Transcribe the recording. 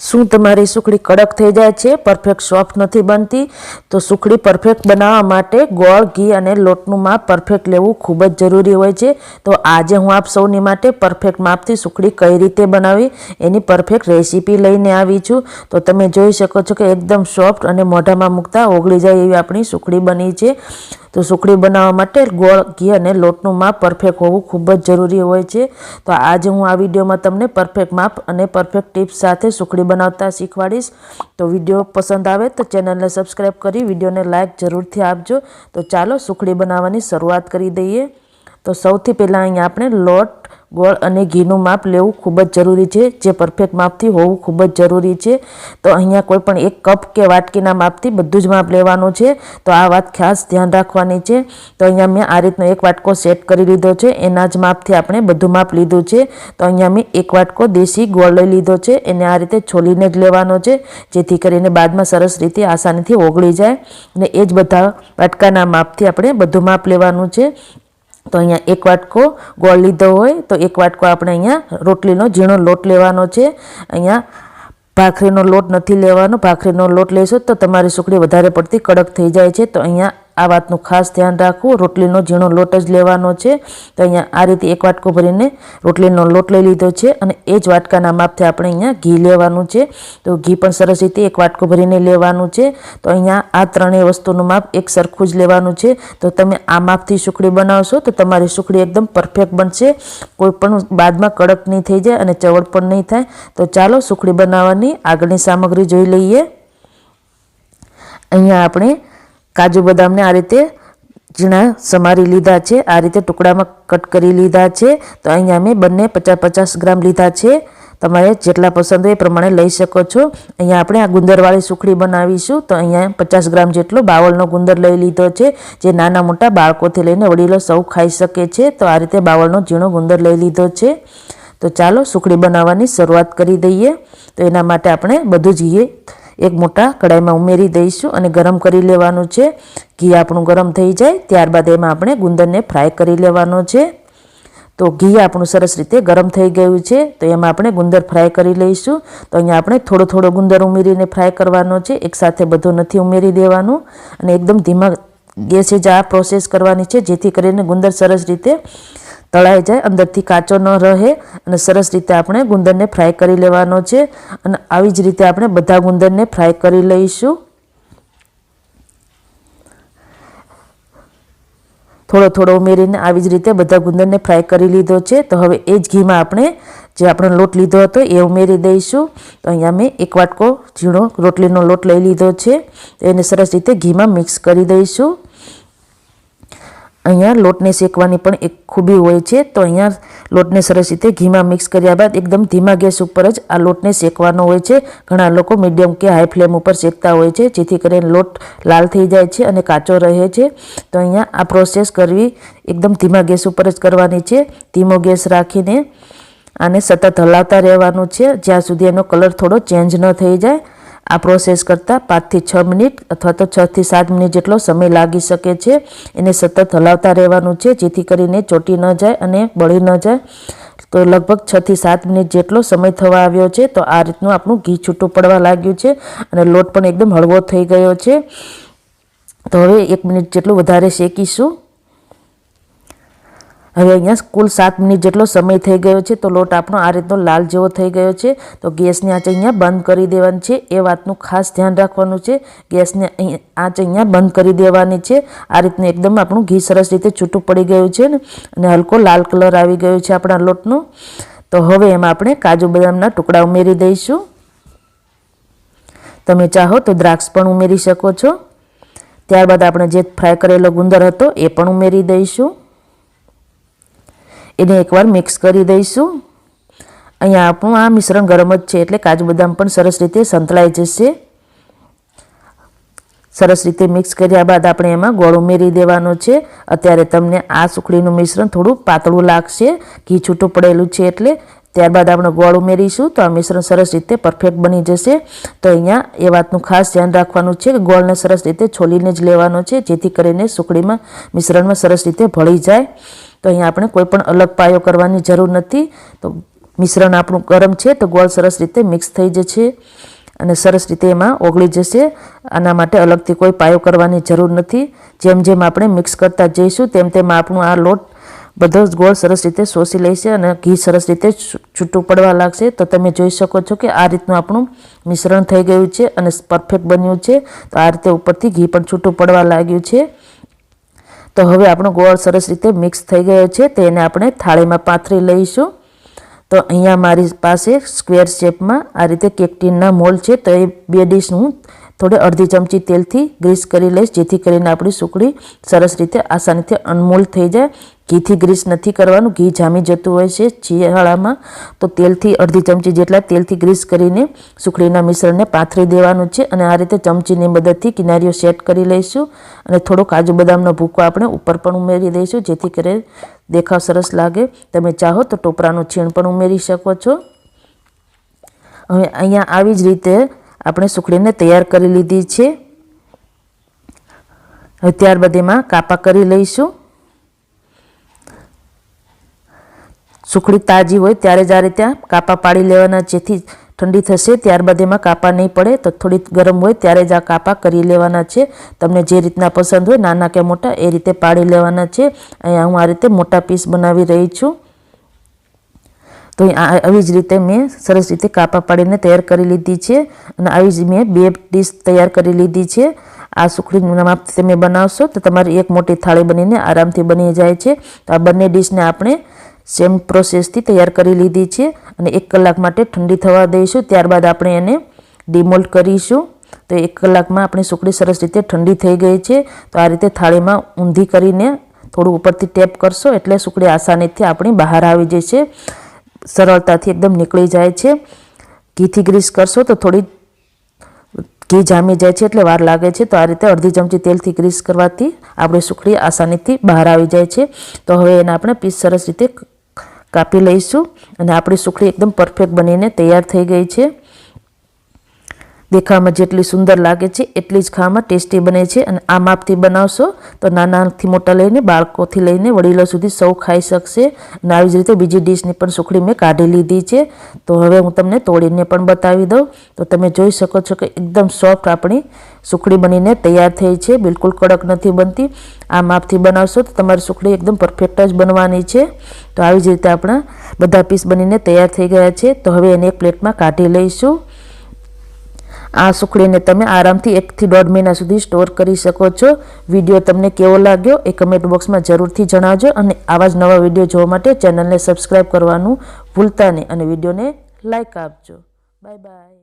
શું તમારી સુખડી કડક થઈ જાય છે? પરફેક્ટ સોફ્ટ નથી બનતી. તો સુખડી પરફેક્ટ બનાવવા માટે ગોળ, ઘી અને લોટનું માપ પરફેક્ટ લેવું ખૂબ જ જરૂરી હોય છે. તો આજે હું આપ સૌની માટે પરફેક્ટ માપથી સુખડી કઈ રીતે બનાવી એની પરફેક્ટ રેસીપી લઈને આવી છું. તો તમે જોઈ શકો છો કે એકદમ સોફ્ટ અને મોઢામાં મૂકતા ઓગળી જાય એવી આપણી સુખડી બની છે. તો સુખડી બનાવવા માટે ગોળ, ઘી અને લોટનું માપ પરફેક્ટ હોવું ખૂબ જ જરૂરી હોય છે. તો આજે હું આ વિડીયોમાં તમને પરફેક્ટ માપ અને પરફેક્ટ ટિપ્સ સાથે સુખડી બનાવતા શીખવાડીશ. તો વીડિયો પસંદ આવે તો ચેનલને સબસ્ક્રાઈબ કરી વિડીયોને લાઇક જરૂરથી આપજો. તો ચાલો સુખડી બનાવવાની શરૂઆત કરી દઈએ. તો સૌથી પહેલાં અહીંયા આપણે લોટ ગોળ અને ઘીનું માપ લેવું ખૂબ જ જરૂરી છે. જે પરફેક્ટ માપથી હોવું ખૂબ જ જરૂરી છે. તો અહીંયા કોઈ પણ એક કપ કે વાટકીના માપથી બધું જ માપ લેવાનું છે. તો આ વાત ખાસ ધ્યાન રાખવાની છે. તો અહીંયા મેં આ રીતનો એક વાટકો સેટ કરી લીધો છે. એના જ માપથી આપણે બધું માપ લીધું છે. તો અહીંયા મેં એક વાટકો દેશી ગોળ લઈ લીધો છે. એને આ રીતે છોલીને જ લેવાનો છે. જેથી કરીને બાદમાં સરસ રીતે આસાનીથી ઓગળી જાય. અને એ જ બધા વાટકાના માપથી આપણે બધું માપ લેવાનું છે. તો અહીંયા એક વાટકો ગોળ લીધો હોય, તો એક વાટકો આપણે અહીંયા રોટલીનો ઝીણો લોટ લેવાનો છે. અહીંયા ભાખરીનો લોટ નથી લેવાનો, ભાખરીનો લોટ લેશો તો તમારી સુખડી વધારે પડતી કડક થઈ જાય છે. તો અહીંયા આ વાતનું ખાસ ધ્યાન રાખવું. રોટલીનો ઝીણો લોટ જ લેવાનો છે. તો અહીંયા આ રીતે એક વાટકો ભરીને રોટલીનો લોટ લઈ લીધો છે અને એ જ વાટકાના માપથી આપણે અહીંયા ઘી લેવાનું છે. તો ઘી પણ સરસ રીતે એક વાટકો ભરીને લેવાનું છે. તો અહીંયા આ ત્રણેય વસ્તુનું માપ એક સરખું જ લેવાનું છે. તો તમે આ માપથી સુખડી બનાવશો તો તમારી સુખડી એકદમ પરફેક્ટ બનશે. કોઈ પણ બાદમાં કડક નહીં થઈ જાય અને ચવડ પણ નહીં થાય. તો ચાલો સુખડી બનાવવાની આગળની સામગ્રી જોઈ લઈએ. અહીંયા આપણે કાજુ બદામને આ રીતે ઝીણા સમારી લીધા છે. આ રીતે ટુકડામાં કટ કરી લીધા છે. તો અહીંયા મેં બંને પચાસ પચાસ ગ્રામ લીધા છે. તમારે જેટલા પસંદ હોય એ પ્રમાણે લઈ શકો છો. અહીંયા આપણે આ ગુંદરવાળી સુખડી બનાવીશું. તો અહીંયા પચાસ ગ્રામ જેટલો બાવળનો ગુંદર લઈ લીધો છે. જે નાના મોટા બાળકોથી લઈને વડીલો સૌ ખાઈ શકે છે. તો આ રીતે બાવળનો ઝીણો ગુંદર લઈ લીધો છે. તો ચાલો સુખડી બનાવવાની શરૂઆત કરી દઈએ. તો એના માટે આપણે બધું જ એક મોટા કડાઈમાં ઉમેરી દઈશું અને ગરમ કરી લેવાનું છે. ઘી આપણું ગરમ થઈ જાય, ત્યારબાદ એમાં આપણે ગુંદરને ફ્રાય કરી લેવાનો છે. તો ઘી આપણું સરસ રીતે ગરમ થઈ ગયું છે, તો એમાં આપણે ગુંદર ફ્રાય કરી લઈશું. તો અહીંયા આપણે થોડો થોડો ગુંદર ઉમેરીને ફ્રાય કરવાનો છે એકસાથે બધો નથી ઉમેરી દેવાનું. અને એકદમ ધીમા ગેસે જ આ પ્રોસેસ કરવાની છે, જેથી કરીને ગુંદર સરસ રીતે તળાઈ જાય, અંદરથી કાચો ન રહે અને સરસ રીતે આપણે ગુંદરને ફ્રાય કરી લેવાનો છે. અને આવી જ રીતે આપણે બધા ગુંદરને ફ્રાય કરી લઈશું. થોડો થોડો ઉમેરીને આવી જ રીતે બધા ગુંદરને ફ્રાય કરી લીધો છે. તો હવે એ જ ઘીમાં આપણે જે આપણે લોટ લીધો હતો એ ઉમેરી દઈશું. તો અહીંયા મેં એક વાટકો ઝીણો રોટલીનો લોટ લઈ લીધો છે. એને સરસ રીતે ઘીમાં મિક્સ કરી દઈશું. અહીંયા લોટને શેકવાની પણ એક ખૂબી હોય છે. તો અહીંયા લોટને સરસ રીતે ઘીમાં મિક્સ કર્યા બાદ એકદમ ધીમા ગેસ ઉપર જ આ લોટને શેકવાનો હોય છે. ઘણા લોકો મીડિયમ કે હાઈ ફ્લેમ ઉપર શેકતા હોય છે, જેથી કરીને લોટ લાલ થઈ જાય છે અને કાચો રહે છે. તો અહીંયા આ પ્રોસેસ કરવી એકદમ ધીમા ગેસ ઉપર જ કરવાની છે. ધીમો ગેસ રાખીને આને સતત હલાવતા રહેવાનું છે. જ્યાં સુધી એનો કલર થોડો ચેન્જ ન થઈ જાય. આ પ્રોસેસ કરતાં પાંચથી છ મિનિટ અથવા તો છથી સાત મિનિટ જેટલો સમય લાગી શકે છે. એને સતત હલાવતા રહેવાનું છે, જેથી કરીને ચોટી ન જાય અને બળી ન જાય. તો લગભગ છથી સાત મિનિટ જેટલો સમય થવા આવ્યો છે, તો આ રીતનું આપણું ઘી છૂટું પડવા લાગ્યું છે અને લોટ પણ એકદમ હળવો થઈ ગયો છે. તો હવે એક મિનિટ જેટલું વધારે શેકીશું. હવે અહીંયા કુલ સાત મિનિટ જેટલો સમય થઈ ગયો છે, તો લોટ આપણો આ રીતનો લાલ જેવો થઈ ગયો છે. તો ગેસની આંચ અહીંયા બંધ કરી દેવાની છે. એ વાતનું ખાસ ધ્યાન રાખવાનું છે. ગેસને આંચ અહીંયા બંધ કરી દેવાની છે. આ રીતનું એકદમ આપણું ઘી સરસ રીતે છૂટું પડી ગયું છે ને, અને હલકો લાલ કલર આવી ગયો છે આપણા લોટનું. તો હવે એમાં આપણે કાજુ બદામના ટુકડા ઉમેરી દઈશું. તમે ચાહો તો દ્રાક્ષ પણ ઉમેરી શકો છો. ત્યારબાદ આપણે જે ફ્રાય કરેલો ગુંદર હતો, એ પણ ઉમેરી દઈશું. એને એકવાર મિક્સ કરી દઈશું. અહીંયા આપણું આ મિશ્રણ ગરમ જ છે, એટલે કાજુ બદામ પણ સરસ રીતે સંતળાઈ જશે. સરસ રીતે મિક્સ કર્યા બાદ આપણે એમાં ગોળ ઉમેરી દેવાનો છે. અત્યારે તમને આ સુખડીનું મિશ્રણ થોડું પાતળું લાગશે. ઘી છૂટું પડેલું છે એટલે ત્યારબાદ આપણે ગોળ ઉમેરીશું તો આ મિશ્રણ સરસ રીતે પરફેક્ટ બની જશે. તો અહીંયા એ વાતનું ખાસ ધ્યાન રાખવાનું છે કે ગોળને સરસ રીતે છોલીને જ લેવાનો છે, જેથી કરીને સુખડીમાં મિશ્રણમાં સરસ રીતે ભળી જાય. તો અહીંયા આપણે કોઈ પણ અલગ પાયો કરવાની જરૂર નથી. તો મિશ્રણ આપણું ગરમ છે તો ગોળ સરસ રીતે મિક્સ થઈ જશે અને સરસ રીતે એમાં ઓગળી જશે. આના માટે અલગથી કોઈ પાયો કરવાની જરૂર નથી. જેમ જેમ આપણે મિક્સ કરતા જઈશું તેમ તેમ આપણું આ લોટ બધો જ ગોળ સરસ રીતે શોષી લેશે અને ઘી સરસ રીતે છૂટું પડવા લાગશે. તો તમે જોઈ શકો છો કે આ રીતનું આપણું મિશ્રણ થઈ ગયું છે અને પરફેક્ટ બન્યું છે. તો આ રીતે ઉપરથી ઘી પણ છૂટું પડવા લાગ્યું છે. તો હવે આપણો ગોળ સરસ રીતે મિક્સ થઈ ગયો છે તેને આપણે થાળીમાં પાથરી લઈશું. તો અહીંયા મારી પાસે સ્ક્વેર શેપમાં આ રીતે કેક ટીનના મોલ છે, તો એ બે ડીશ હું થોડી અડધી ચમચી તેલથી ગ્રીસ કરી લઈશ, જેથી કરીને આપણી સુકડી સરસ રીતે આસાનીથી અનમોલ થઈ જાય. ઘીથી ગ્રીસ નથી કરવાનું, ઘી જામી જતું હોય છે શિયાળામાં. તો તેલથી અડધી ચમચી જેટલા તેલથી ગ્રીસ કરીને સુખડીના મિશ્રણને પાથરી દેવાનું છે અને આ રીતે ચમચીની મદદથી કિનારીઓ સેટ કરી લઈશું. અને થોડો કાજુ બદામનો ભૂકો આપણે ઉપર પણ ઉમેરી દઈશું, જેથી કરી દેખાવ સરસ લાગે. તમે ચાહો તો ટોપરાનું છીણ પણ ઉમેરી શકો છો. હવે અહીંયા આવી જ રીતે આપણે સુખડીને તૈયાર કરી લીધી છે. ત્યારબાદ એમાં કાપા કરી લઈશું. સુખડી તાજી હોય ત્યારે જ આ રીતે કાપા પાડી લેવાના, જેથી ઠંડી થશે, ત્યારબાદ એમાં કાપા નહીં પડે, તો થોડી ગરમ હોય ત્યારે જ આ કાપા કરી લેવાના છે. તમને જે રીતના પસંદ હોય, નાના કે મોટા, એ રીતે પાડી લેવાના છે. અહીંયા હું આ રીતે મોટા પીસ બનાવી રહી છું. તો આવી જ રીતે મેં સરસ રીતે કાપા પાડીને તૈયાર કરી લીધી છે અને આવી જ મેં બે ડીશ તૈયાર કરી લીધી છે. આ સુખડીનું માપથી તમે બનાવશો તો તમારી એક મોટી થાળી બનીને આરામથી બની જાય છે. તો આ બંને ડીશને આપણે સેમ પ્રોસેસથી તૈયાર કરી લીધી છે અને એક કલાક માટે ઠંડી થવા દઈશું. ત્યારબાદ આપણે એને ડિમોલ્ટ કરીશું. તો એક કલાકમાં આપણી સુખડી સરસ રીતે ઠંડી થઈ ગઈ છે. તો આ રીતે થાળીમાં ઊંધી કરીને થોડું ઉપરથી ટેપ કરશો એટલે સુખડી આસાનીથી આપણી બહાર આવી જશે. સરળતાથી એકદમ નીકળી જાય છે. ઘીથી ગ્રીસ કરશો તો થોડી ઘી જામી જાય છે એટલે વાર લાગે છે. તો આ રીતે અડધી ચમચી તેલથી ગ્રીસ કરવાથી આપણી સુખડી આસાનીથી બહાર આવી જાય છે. તો હવે એને આપણે પીસ સરસ રીતે કાપી લઈશું અને આપણી સુખડી એકદમ પરફેક્ટ બનીને તૈયાર થઈ ગઈ છે. દેખાવામાં જેટલી સુંદર લાગે છે, એટલી જ ખાવામાં ટેસ્ટી બને છે અને આ માપથી બનાવશો તો નાનાથી મોટા લઈને બાળકોથી લઈને વડીલો સુધી સૌ ખાઈ શકશે અને આવી જ રીતે બીજી ડીશની પણ સુખડી મેં કાઢી લીધી છે. તો હવે હું તમને તોડીને પણ બતાવી દઉં. તો તમે જોઈ શકો છો કે એકદમ સોફ્ટ આપણી સુખડી બનીને તૈયાર થઈ છે, બિલકુલ કડક નથી બનતી. આ માપથી બનાવશો તો તમારી સુખડી એકદમ પરફેક્ટ જ બનવાની છે. તો આવી જ રીતે આપણા બધા પીસ બનીને તૈયાર થઈ ગયા છે. તો હવે એને એક પ્લેટમાં કાઢી લઈશું. આ સુખડીને તમે આરામથી એકથી દોઢ મહિના સુધી સ્ટોર કરી શકો છો. વીડિયો તમને કેવો લાગ્યો એ કમેન્ટ બોક્સમાં જરૂરથી જણાવજો અને આવા જ નવા વીડિયો જોવા માટે ચેનલને સબસ્ક્રાઈબ કરવાનું ભૂલતા નહીં અને વિડીયોને લાઇક આપજો. Bye bye